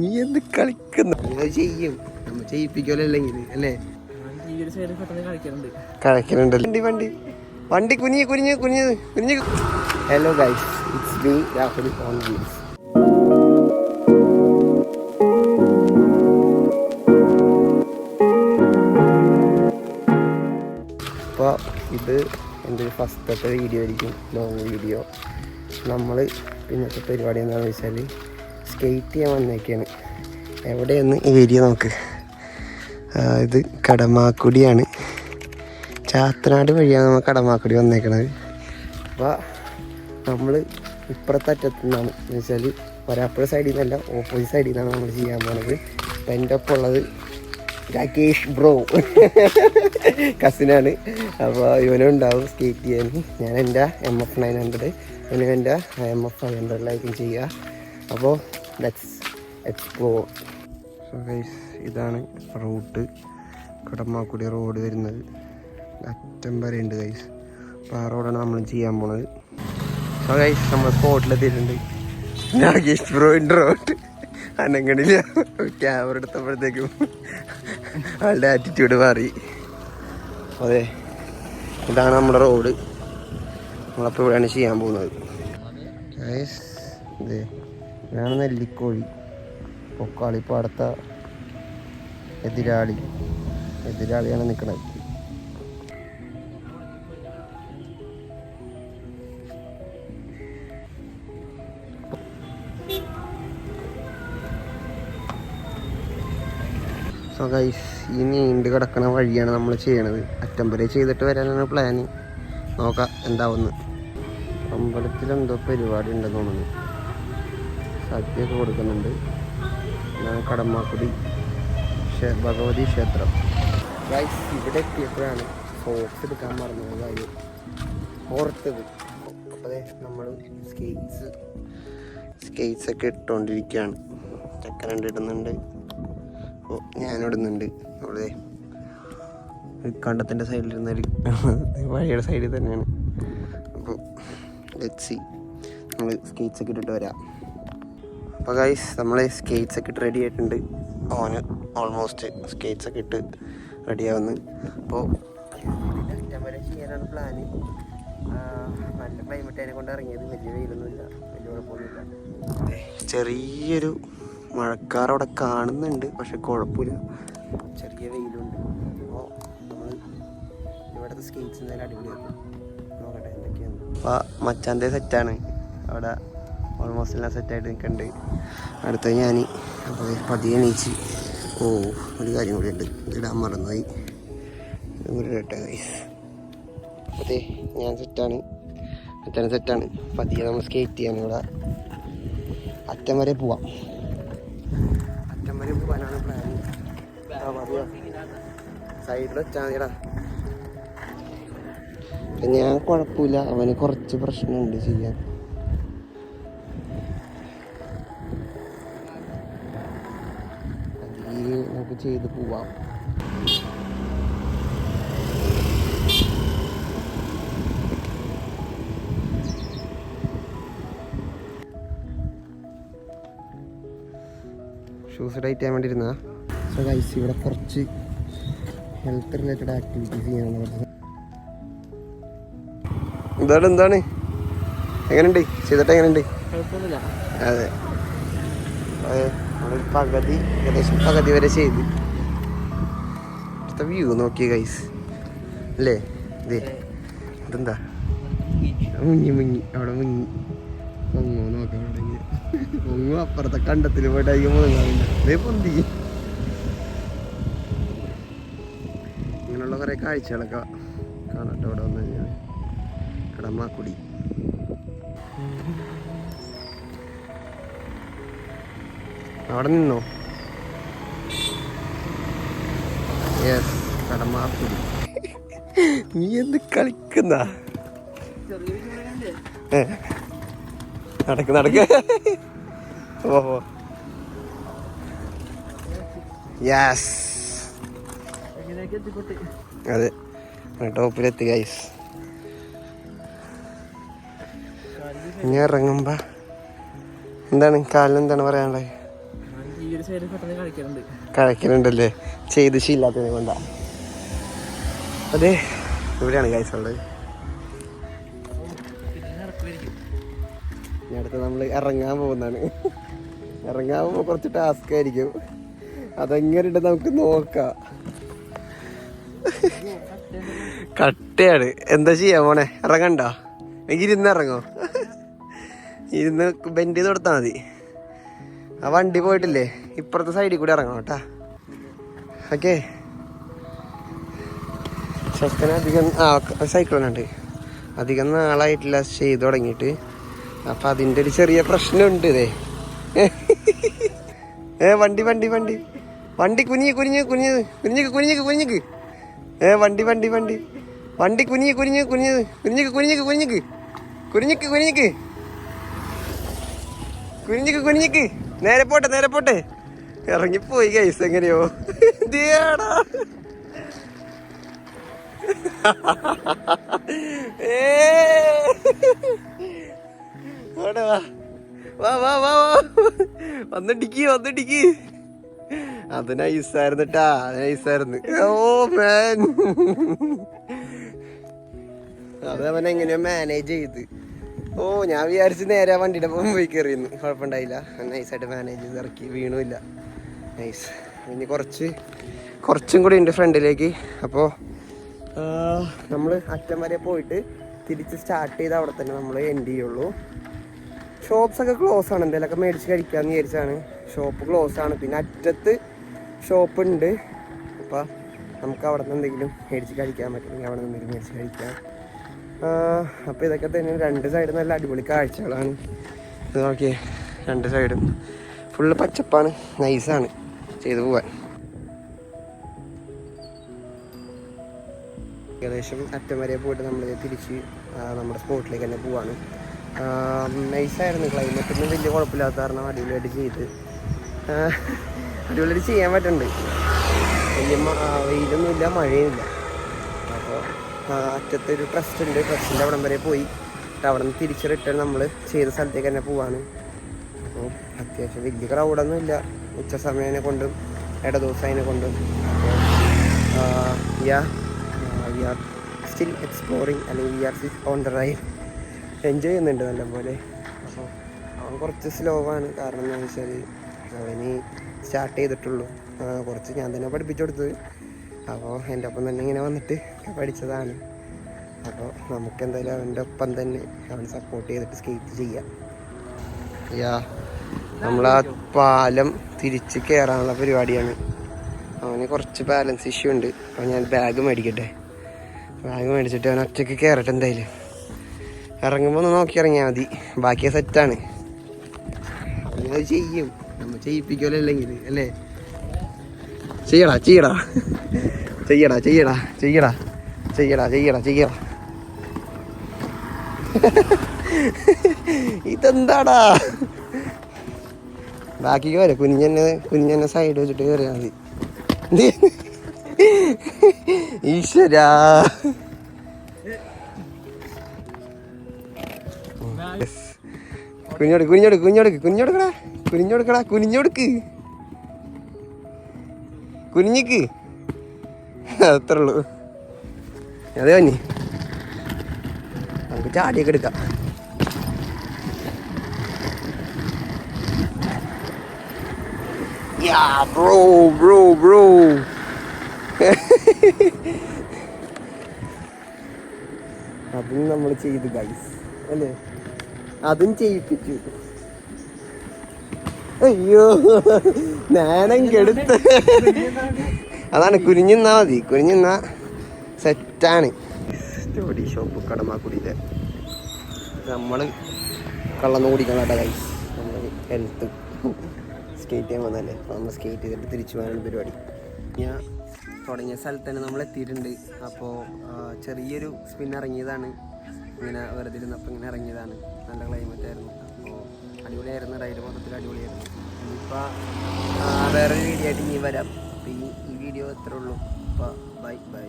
നീ എന്ത് കളിക്കുന്നു? ചെയ്യും. നമ്മ ചെയ്യിപ്പിക്കല്ലോ അല്ലേ? കളിക്കുന്നുണ്ട് ഒരു വണ്ടി വണ്ടി. വണ്ടി കുനിഞ്ഞ് കുനിഞ്ഞ് കുനിഞ്ഞ് കുനിഞ്ഞ് hello guys it's me Rahul on wheels അപ്പോൾ ഇത് എന്റെ ഫസ്റ്റത്തെ വീഡിയോ ആയിരിക്കും. ലോങ് വീഡിയോ നമ്മൾ ഇന്നത്തെ പരിപാടി എന്താണെന്ന് വെച്ചാൽ സ്കേറ്റ് ചെയ്യാൻ വന്നേക്കാണ്. എവിടെയെന്ന് ഏരിയ നോക്ക്. ഇത് കടമാക്കുടിയാണ്. ചാത്തനാട് വഴിയാണ് നമ്മൾ കടമാക്കുടി വന്നേക്കണത്. അപ്പോൾ നമ്മൾ ഇപ്പുറത്തെ അറ്റത്തു നിന്നാണ് എന്ന് വെച്ചാൽ ഒരപ്പുറ സൈഡിൽ നിന്നല്ല ഓപ്പോസിറ്റ് സൈഡിൽ നിന്നാണ് നമ്മൾ ചെയ്യാൻ പോണത്. അപ്പം എന്റെ ഒപ്പം ഉള്ളത് രാകേഷ് ബ്രോ കസിനാണ് അപ്പോൾ ഇവനും ഉണ്ടാവും സ്കേറ്റ് ചെയ്യാൻ. ഞാൻ എന്റെ എം എഫ് നയൻ ഹൺഡ്രഡ് ഇവനും എന്റെ എം എഫ് ഫൈവ് ഹൺഡ്രഡിലായിരിക്കും ചെയ്യുക. അപ്പോൾ ലെറ്റ്സ് എക്സ്പ്ലോർ സോ ഗൈസ് ഇതാണ് റൂട്ട്. കടമാക്കുടി റോഡ് വരുന്നത്. അറ്റം വരെ ഉണ്ട് ഗൈസ് അപ്പോൾ ആ റോഡാണ് നമ്മൾ ചെയ്യാൻ പോണത്. സോ ഗൈസ് നമ്മൾ സ്പോട്ടിലെത്തിയിട്ടുണ്ട് നാഗേഷ് ബ്രോ ഉണ്ട് റോഡ് അനങ്ങണില്ല. ക്യാമറ എടുത്തപ്പോഴത്തേക്കും ആളുടെ ആറ്റിറ്റ്യൂഡ് മാറി. അതെ ഇതാണ് നമ്മുടെ റോഡ് നമ്മളപ്പോൾ ഇവിടെയാണ് ചെയ്യാൻ പോകുന്നത്. ഗൈസ് ഇതേ. ഇതാണ് നെല്ലിക്കോഴി പൊക്കാളി പാടത്ത എതിരാളി. എതിരാളിയാണ് നിൽക്കുന്നത് സോ ഗൈസ് ഈ നീണ്ടു കിടക്കണ വഴിയാണ് നമ്മൾ ചെയ്യണത്. അറ്റം വരെ ചെയ്തിട്ട് വരാനാണ് പ്ലാന് നോക്കാം എന്താവുന്നു. അമ്പലത്തിൽ എന്തോ പരിപാടി ഉണ്ടെന്ന് തോന്നുന്നു. സദ്യയൊക്കെ കൊടുക്കുന്നുണ്ട്. കടമാക്കുടി ഭഗവതി ക്ഷേത്രം. ഗൈസ് ഇവിടെ എത്തിയപ്പോഴാണ് സോക്സ് എടുക്കാൻ മറന്നത്. കാര്യം ഓർത്തത്. അപ്പോൾ നമ്മൾ സ്കേറ്റ്സ് സ്കേറ്റ്സ് ഒക്കെ ഇട്ടുകൊണ്ടിരിക്കുകയാണ് ചെക്കനുണ്ട് ഇടുന്നുണ്ട്. അപ്പോൾ ഞാനിടുന്നുണ്ട്. അവിടെ കണ്ടത്തിന്റെ സൈഡിലിരുന്ന ഒരു വഴിയുടെ സൈഡിൽ തന്നെയാണ്. അപ്പോൾ ലെറ്റ്സി നമ്മൾ സ്കേറ്റ്സ് ഒക്കെ ഇട്ടിട്ട് വരാം. അപ്പോൾ ഗൈസ് നമ്മൾ സ്കേറ്റ്സ് ഒക്കെ ഇട്ട് റെഡി ആയിട്ടുണ്ട്. ഓന് ഓൾമോസ്റ്റ് സ്കേറ്റ്സ് ഒക്കെ ഇട്ട് റെഡി ആവുന്നു. അപ്പോൾ വരെ ചെയ്യാനാണ് പ്ലാന് നല്ല ക്ലൈമറ്റ് കൊണ്ട് ഇറങ്ങിയത്. വലിയ വെയിലൊന്നുമില്ല. വലിയ കുഴപ്പമൊന്നുമില്ല. ചെറിയൊരു മഴക്കാർ അവിടെ കാണുന്നുണ്ട് പക്ഷെ കുഴപ്പമില്ല. ചെറിയ വെയിലുണ്ട്. അപ്പോൾ നമ്മൾ ഇവിടുത്തെ സ്കേറ്റ്സ് എന്തായാലും അടിപൊളിയാക്കും. നോക്കട്ടെ എന്തൊക്കെയാണ്? അപ്പോൾ മച്ചാന്റെ സെറ്റാണ് അവിടെ ഓൾമോസ്റ്റ് എല്ലാം സെറ്റായിട്ട് നിൽക്കുന്നുണ്ട് അടുത്ത ഞാൻ അപ്പോൾ പതിയെ നീച്ച് ഓ ഒരു കാര്യം കൂടി ഉണ്ട്. ഇതിടാൻ മറന്നായി ഇടട്ടെ അതെ ഞാൻ സെറ്റാണ് അച്ഛനെ സെറ്റാണ് പതിയെ നമ്മൾ സ്കേറ്റ് ചെയ്യാൻ ഇവിടെ അറ്റം വരെ പോവാം. അറ്റം വരെ പോകാനാണ് പ്ലാൻ ഞാൻ കുഴപ്പമില്ല. അവന് കുറച്ച് പ്രശ്നമുണ്ട് ചെയ്യാൻ. അതിൽ നമുക്ക് ചെയ്ത് പോവാം. ഷൂസ് ടൈറ്റ് ചെയ്യാൻ വേണ്ടി ഇരുന്നാ? സോ ഗൈസ് ഇവിടെ കുറച്ച് ഹെൽത്ത് റിലേറ്റഡ് ആക്ടിവിറ്റീസ് ചെയ്യാൻ കുറച്ച് എന്താണ് എന്താണ്? എങ്ങനെയുണ്ട്? ചെയ്തിട്ട് എങ്ങനെയുണ്ട്? അതെ. അതെ. നമ്മൾ പകുതി ഏകദേശം പകുതി വരെ ചെയ്ത്. അടുത്ത വ്യൂ നോക്കി ഗൈസ് അല്ലേ? ഇതേ അതെന്താ? മുങ്ങി. മുങ്ങി അവിടെ മുങ്ങി. പൊങ്ങോ നോക്കാം അവിടെ പൊങ്ങോ അപ്പുറത്തെ കണ്ടത്തിൽ പോയിട്ട് അധികം മുങ്ങാറില്ല അതേ പൊന്തി. ഇങ്ങനെയുള്ള കുറേ കാഴ്ചകളൊക്കെ കാണട്ടെ അവിടെ വന്നു കഴിഞ്ഞാൽ കടമാക്കുടി അവിടെ നിന്നോ? യെസ് നീ എന്ത് കളിക്കുന്ന? നടക്ക് നടക്ക്. ഓഹോ യെസ് അതെ ടോപ്പിലെത്തി ഗൈസ് ഇനി ഇറങ്ങുമ്പോ എന്താണ് കാലിന് എന്താണ് പറയാനുള്ളത്? കളിക്കലുണ്ട്. കഴിക്കലുണ്ടല്ലേ ചെയ്ത് ശീലാത്തതിനെ കൊണ്ടാ. അതെ ഇവിടെയാണ് ഗൈസ് ഉള്ളത്. അടുത്ത് നമ്മൾ ഇറങ്ങാൻ പോകുന്നതാണ്. ഇറങ്ങാൻ പോകുമ്പോൾ കുറച്ച് ടാസ്ക് ആയിരിക്കും. അതെങ്ങനെ നമുക്ക് നോക്കാം. കട്ടയാണ്. എന്താ ചെയ്യാ മോനെ? ഇറങ്ങണ്ട. എനിക്ക് ഇരുന്ന് ഇറങ്ങോ? ഇരുന്ന് ബെൻഡ് ചെയ്ത് കൊടുത്താൽ മതി. ആ വണ്ടി പോയിട്ടില്ലേ? ഇപ്പുറത്തെ സൈഡിൽ കൂടി ഇറങ്ങണം കേട്ടാ. ഓക്കെ ശക്തന അധികം ആ സൈക്കിളുണ്ട് അധികം നാളായിട്ടില്ല ചെയ്ത് തുടങ്ങിയിട്ട്. അപ്പം അതിന്റെ ഒരു ചെറിയ പ്രശ്നമുണ്ട് ഇതേ. ഏ വണ്ടി വണ്ടി വണ്ടി. വണ്ടി കുനിഞ്ഞ് കുനിഞ്ഞ് കുനിഞ്ഞ് കുനിഞ്ഞിക്ക് കുനിഞ്ഞിക്ക് കുനിഞ്ഞിക്ക് ഏ വണ്ടി വണ്ടി വണ്ടി. വണ്ടി കുനിഞ്ഞ് കുനിഞ്ഞ്. കുനിഞ്ഞ് കുനിഞ്ഞിക്ക് കുനിഞ്ഞിക്ക് കുനിഞ്ഞിക്ക് കുനിഞ്ഞിക്ക് കുനിഞ്ഞിക്ക് കുനിഞ്ഞിക്ക് കുനിഞ്ഞിക്ക് നേരെ പോട്ടെ നേരെ പോട്ടെ. ഇറങ്ങിപ്പോയി കൈസ് എങ്ങനെയോ. ഏ. അവിടെ വാ. വാ വാ വാ ഓ മാൻ അത് അവൻ എങ്ങനെയോ മാനേജ് ചെയ്ത്. ഓ ഞാൻ വിചാരിച്ച് നേരെ വണ്ടിയുടെ പോകുമ്പോൾ പോയി കയറിയിരുന്നു. കുഴപ്പമുണ്ടായില്ല. നൈസായിട്ട് മാനേജ് ചെയ്ത് ഇറക്കി. വീണുമില്ല. നൈസ് ഇനി കുറച്ച് കുറച്ചും കൂടി ഉണ്ട് ഫ്രണ്ടിലേക്ക്. അപ്പോൾ നമ്മൾ അറ്റം വരെ പോയിട്ട് തിരിച്ച് സ്റ്റാർട്ട് ചെയ്ത് അവിടെ തന്നെ നമ്മൾ എൻഡ് ചെയ്യുള്ളൂ. ഷോപ്സ് ഒക്കെ ക്ലോസ് ആണ്. എന്തെങ്കിലുമൊക്കെ മേടിച്ച് കഴിക്കാമെന്ന് വിചാരിച്ചാണ്. ഷോപ്പ് ക്ലോസ് ആണ്. പിന്നെ അറ്റത്ത് ഷോപ്പ് ഉണ്ട് അപ്പോൾ നമുക്ക് അവിടെ നിന്ന് എന്തെങ്കിലും മേടിച്ച് കഴിക്കാൻ പറ്റുമെങ്കിൽ അവിടെ നിന്ന് എന്തെങ്കിലും മേടിച്ച് കഴിക്കാം. അപ്പോൾ ഇതൊക്കെ തന്നെ രണ്ട് സൈഡും നല്ല അടിപൊളി കാഴ്ചകളാണ്. ഇത് നോക്കിയേ രണ്ട് സൈഡും ഫുള്ള് പച്ചപ്പാണ്. നൈസാണ് ചെയ്തു പോവാൻ. ഏകദേശം അറ്റം വരെ പോയിട്ട് നമ്മൾ തിരിച്ച് നമ്മുടെ സ്പോട്ടിലേക്ക് തന്നെ പോവാണ്. നൈസായിരുന്നു ക്ലൈമറ്റൊന്നും വലിയ കുഴപ്പമില്ലാത്ത കാരണം അടിപൊളിയായിട്ട് ചെയ്ത്. അടിപൊളിയായിട്ട് ചെയ്യാൻ പറ്റുന്നുണ്ട് വലിയ വെയിലൊന്നുമില്ല മഴയുമില്ല അപ്പോൾ അറ്റത്തെ ഒരു ട്രസ്റ്റ് ഉണ്ട്. ട്രസ്റ്റിന്റെ അവിടം വരെ പോയി. അവിടെ നിന്ന് തിരിച്ച് റിട്ടേൺ നമ്മൾ ചെയ്ത സ്ഥലത്തേക്ക് തന്നെ പോവാണ്. അപ്പോൾ അത്യാവശ്യം വലിയ ക്രൗഡൊന്നും ഇല്ല. ഉച്ച സമയനെ കൊണ്ടും ഇട ദിവസം അതിനെ കൊണ്ടും അപ്പോൾ yeah we are still exploring അല്ലെങ്കിൽ we are still on the ride enjoy ചെയ്യുന്നുണ്ട് നല്ലപോലെ. അപ്പോൾ അവൻ കുറച്ച് സ്ലോ ആണ്. കാരണം എന്താണെന്ന് വെച്ചാൽ അവന് സ്റ്റാർട്ട് ചെയ്തിട്ടുള്ളൂ. കുറച്ച് ഞാൻ തന്നെ പഠിപ്പിച്ചു കൊടുത്തത്. അപ്പോൾ എന്റെ ഒപ്പം തന്നെ ഇങ്ങനെ വന്നിട്ട് പഠിച്ചതാണ്. അപ്പോൾ നമുക്ക് എന്തായാലും അവന്റെ ഒപ്പം തന്നെ അവൻ സപ്പോർട്ട് ചെയ്തിട്ട് സ്കേറ്റ് ചെയ്യാം. യാ നമ്മൾ ആ പാലം തിരിച്ച് കയറാനുള്ള പരിപാടിയാണ്. അവന് കുറച്ച് ബാലൻസ് ഇഷ്യൂ ഉണ്ട്. അപ്പോൾ ഞാൻ ബാഗ് മേടിക്കട്ടെ. ബാഗ് മേടിച്ചിട്ട് അവൻ ഒറ്റയ്ക്ക് കയറട്ടെ എന്തായാലും. ഇറങ്ങുമ്പോൾ ഒന്ന് നോക്കി ഇറങ്ങിയാൽ മതി. ബാക്കി സെറ്റാണ് അത് ചെയ്യും. നമ്മൾ ചെയ്യിപ്പിക്കലല്ലെങ്കിൽ അല്ലേ? ചെയ്യടാ ചെയ്യടാ. ചെയ്യടാ ചെയ്യടാ ചെയ്യടാ. ചെയ്യടാ ചെയ്യടാ ചെയ്യടാ. ഇതെന്താടാ? ബാക്കി വരെ കുഞ്ഞെന്നെ കുഞ്ഞെന്നെ സൈഡ് വെച്ചിട്ട് കയറിയാൽ മതി. ഈശ്വരാ. കുഞ്ഞോട് കുഞ്ഞോട് കുഞ്ഞോടുക്ക് കുഞ്ഞോടുക്കടാ കുഞ്ഞോടുക്കടാ കുഞ്ഞോടുക്ക് കുഞ്ഞിക്ക് അത്ര ഉള്ളൂ. അതെ കഞ്ഞി നമുക്ക് ചാടിയൊക്കെ എടുക്കാം. Yeah, bro, bro, bro. അതും നമ്മൾ ചെയ്തു ഗൈസ് അല്ലേ? അതും ചെയ്യിപ്പിച്ചു. അയ്യോ നേനം കെടുത്ത്. അതാണ് കുരിഞ്ഞിന്നാ മതി. കുനിഞ്ഞിന്നാ സെറ്റാണ്. സ്റ്റോഡി ഷോപ്പ് കടമാക്കുടിയിലെ നമ്മൾ കള്ളന്ന് കുടിക്കണം കേട്ടോ ഗൈസ് നമ്മൾ ഹെൽത്ത് സ്കേറ്റ് ചെയ്യാൻ വന്നല്ലേ അപ്പോൾ നമ്മൾ സ്കേറ്റ് ചെയ്തിട്ട് തിരിച്ചു പോകാനാണ് പരിപാടി. ഞാൻ തുടങ്ങിയ സ്ഥലത്ത് തന്നെ നമ്മൾ എത്തിയിട്ടുണ്ട്. അപ്പോൾ ചെറിയൊരു സ്പിൻ ഇറങ്ങിയതാണ്. ഇങ്ങനെ വെറുതെ ഇരുന്നപ്പോൾ ഇങ്ങനെ ഇറങ്ങിയതാണ്. നല്ല ക്ലൈമറ്റ് ആയിരുന്നു. അപ്പോൾ അടിപൊളിയായിരുന്നു. റൈഡ് മൊത്തത്തിൽ അടിപൊളിയായിരുന്നു. ഇനിയിപ്പോൾ വേറൊരു വീഡിയോ ആയിട്ട് ഇനി വരാം. അപ്പോൾ ഈ വീഡിയോ എത്ര ഉള്ളൂ. അപ്പോൾ ബൈ ബൈ